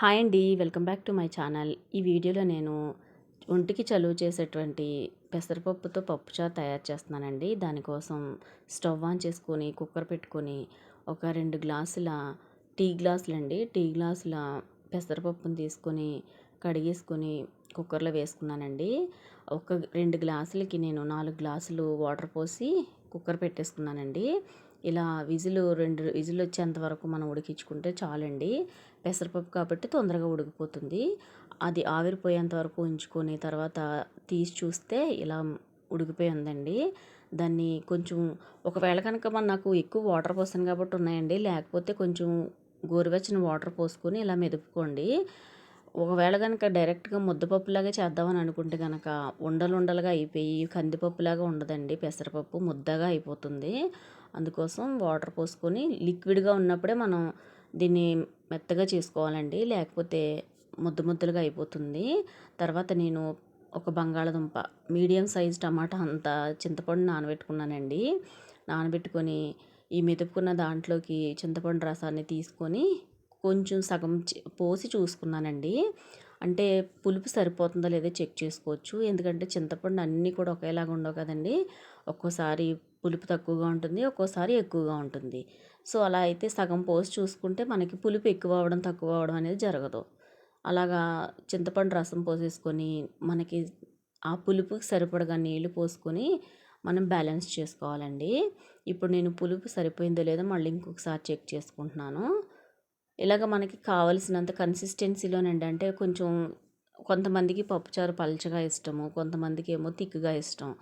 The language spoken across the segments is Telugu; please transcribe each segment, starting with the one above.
హాయ్ అండి welcome back to my channel. ఈ వీడియోలో నేను ఒంటికి చలువ చేసేటువంటి పెసరపప్పుతో పప్పుచారు తయారు చేస్తున్నానండి. దానికోసం స్టవ్ ఆన్ చేసుకొని కుక్కర్ పెట్టుకొని ఒక రెండు గ్లాసుల టీ గ్లాసులు అండి టీ గ్లాసుల పెసరపప్పును తీసుకొని కడిగేసుకొని కుక్కర్లో వేసుకున్నానండి. ఒక రెండు గ్లాసులకి నేను నాలుగు గ్లాసులు వాటర్ పోసి కుక్కర్ పెట్టేసుకున్నానండి. ఇలా విజిల్ రెండు విజిల్ వచ్చేంత వరకు మనం ఉడికించుకుంటే చాలండి. పెసరపప్పు కాబట్టి తొందరగా ఉడికిపోతుంది. అది ఆవిరిపోయేంత వరకు ఉంచుకొని తర్వాత తీసి చూస్తే ఇలా ఉడికిపోయి ఉందండి. దాన్ని కొంచెం ఒకవేళ కనుక మన నాకు ఎక్కువ వాటర్ పోసాను కాబట్టి ఉన్నాయండి. లేకపోతే కొంచెం గోరువెచ్చని వాటర్ పోసుకొని ఇలా మెదుపుకోండి. ఒకవేళ కనుక డైరెక్ట్గా ముద్దపప్పులాగా చేద్దామని అనుకుంటే కనుక ఉండలు ఉండలుగా అయిపోయి కందిపప్పులాగా ఉండదండి. పెసరపప్పు ముద్దగా అయిపోతుంది. అందుకోసం వాటర్ పోసుకొని లిక్విడ్గా ఉన్నప్పుడే మనం దీన్ని మెత్తగా చేసుకోవాలండి. లేకపోతే ముద్ద ముద్దలుగా అయిపోతుంది. తర్వాత నేను ఒక బంగాళదుంప మీడియం సైజ్ టమాటా అంత చింతపండు నానబెట్టుకున్నానండి. నానబెట్టుకొని ఈ మెతుకున్న దాంట్లోకి చింతపండు రసాన్ని తీసుకొని కొంచెం సగం పోసి చూసుకున్నానండి. అంటే పులుపు సరిపోతుందో లేదో చెక్ చేసుకోవచ్చు. ఎందుకంటే చింతపండు అన్నీ కూడా ఒకేలాగా ఉండవు కదండి. ఒక్కోసారి పులుపు తక్కువగా ఉంటుంది ఒక్కోసారి ఎక్కువగా ఉంటుంది. సో అలా అయితే సగం పోసి చూసుకుంటే మనకి పులుపు ఎక్కువ అవ్వడం తక్కువ అవ్వడం అనేది జరగదు. అలాగా చింతపండు రసం పోసేసుకొని మనకి ఆ పులుపుకి సరిపడగా నీళ్ళు పోసుకొని మనం బ్యాలెన్స్ చేసుకోవాలండి. ఇప్పుడు నేను పులుపు సరిపోయిందో లేదో మళ్ళీ ఇంకొకసారి చెక్ చేసుకుంటున్నాను. ఇలాగ మనకి కావలసినంత కన్సిస్టెన్సీలోనండి అంటే కొంచెం కొంతమందికి పప్పుచారు పల్చగా ఇష్టము కొంతమందికి ఏమో తిక్కుగా ఇష్టం.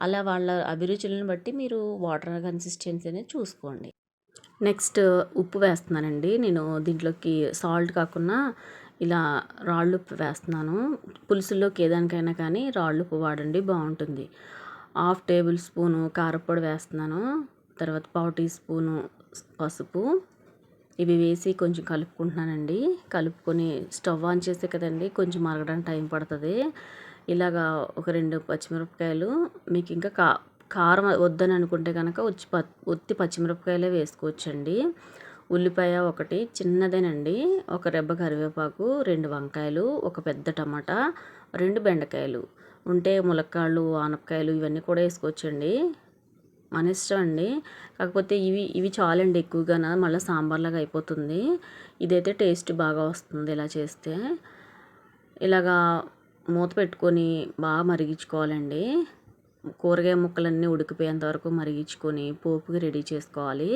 అలా వాళ్ళ అభిరుచులను బట్టి మీరు వాటర్ కన్సిస్టెన్సీ అనేది చూసుకోండి. నెక్స్ట్ ఉప్పు వేస్తున్నానండి. నేను దీంట్లోకి సాల్ట్ కాకుండా ఇలా రాళ్ళు ఉప్పు వేస్తున్నాను. పులుసుల్లోకి ఏదానికైనా కానీ రాళ్ళు ఉప్పు వాడండి బాగుంటుంది. హాఫ్ టేబుల్ స్పూను కారపొడి వేస్తున్నాను. తర్వాత పావు టీ స్పూను పసుపు. ఇవి వేసి కొంచెం కలుపుకుంటున్నానండి. కలుపుకొని స్టవ్ ఆన్ చేస్తే కదండి కొంచెం మరగడానికి టైం పడుతుంది. ఇలాగా ఒక రెండు పచ్చిమిరపకాయలు మీకు ఇంకా కా కారం వద్దని అనుకుంటే కనుక ఉచ్చి ప ఉత్తి పచ్చిమిరపకాయలే వేసుకోవచ్చండి. ఉల్లిపాయ ఒకటి చిన్నదేనండి. ఒక రెబ్బ కరివేపాకు రెండు వంకాయలు ఒక పెద్ద టమాటా రెండు బెండకాయలు. ఉంటే ములక్కాళ్ళు ఆనపకాయలు ఇవన్నీ కూడా వేసుకోవచ్చండి. మన ఇష్టం అండి. కాకపోతే ఇవి ఇవి చాలండి ఎక్కువగా మళ్ళీ సాంబార్లాగా అయిపోతుంది. ఇదైతే టేస్ట్ బాగా వస్తుంది ఇలా చేస్తే. ఇలాగా మూత పెట్టుకొని బాగా మరిగించుకోవాలండి. కూరగాయ ముక్కలన్నీ ఉడికిపోయేంత వరకు మరిగించుకొని పోపుకి రెడీ చేసుకోవాలి.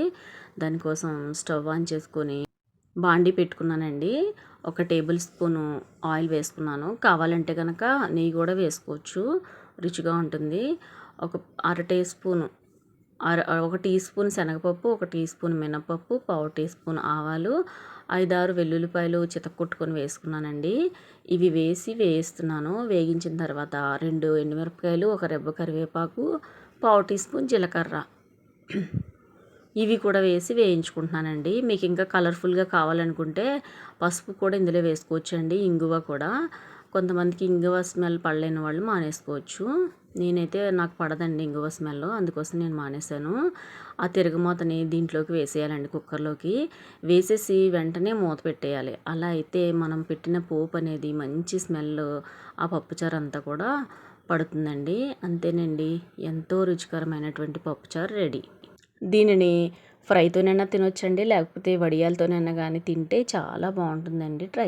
దానికోసం స్టవ్ ఆన్ చేసుకొని బాండి పెట్టుకున్నానండి. ఒక టేబుల్ స్పూను ఆయిల్ వేసుకున్నాను. కావాలంటే కనుక నెయ్యి కూడా వేసుకోవచ్చు. రుచిగా ఉంటుంది. ఒక అర టీ స్పూను ఒక టీ స్పూన్ శనగపప్పు ఒక టీ స్పూన్ మినపప్పు పావు టీ స్పూన్ ఆవాలు ఐదారు వెల్లుల్లిపాయలు చితక్కొట్టుకొని వేసుకున్నానండి. ఇవి వేసి వేయిస్తున్నాను వేగించిన తర్వాత రెండు ఎండుమిరపకాయలు ఒక రెబ్బ కరివేపాకు పావు టీ స్పూన్ జీలకర్ర. ఇవి కూడా వేసి వేయించుకుంటున్నానండి. మీకు ఇంకా కలర్ఫుల్గా కావాలనుకుంటే పసుపు కూడా ఇందులో వేసుకోవచ్చండి ఇంగువ కూడా. కొంతమందికి ఇంగువ స్మెల్ పడలేని వాళ్ళు మానేసుకోవచ్చు. నేనైతే నాకు పడదండి ఇంగువ స్మెల్ అందుకోసం నేను మానేశాను. ఆ తిరగమూతని దీంట్లోకి వేసేయాలండి కుక్కర్లోకి. వేసేసి వెంటనే మూత పెట్టేయాలి. అలా అయితే మనం పెట్టిన పోపు అనేది మంచి స్మెల్ ఆ పప్పుచారు అంతా కూడా పడుతుందండి. అంతేనండి ఎంతో రుచికరమైనటువంటి పప్పుచారు రెడీ. దీనిని ఫ్రైతోనైనా తినొచ్చండి లేకపోతే వడియాలతోనైనా కానీ తింటే చాలా బాగుంటుందండి ట్రై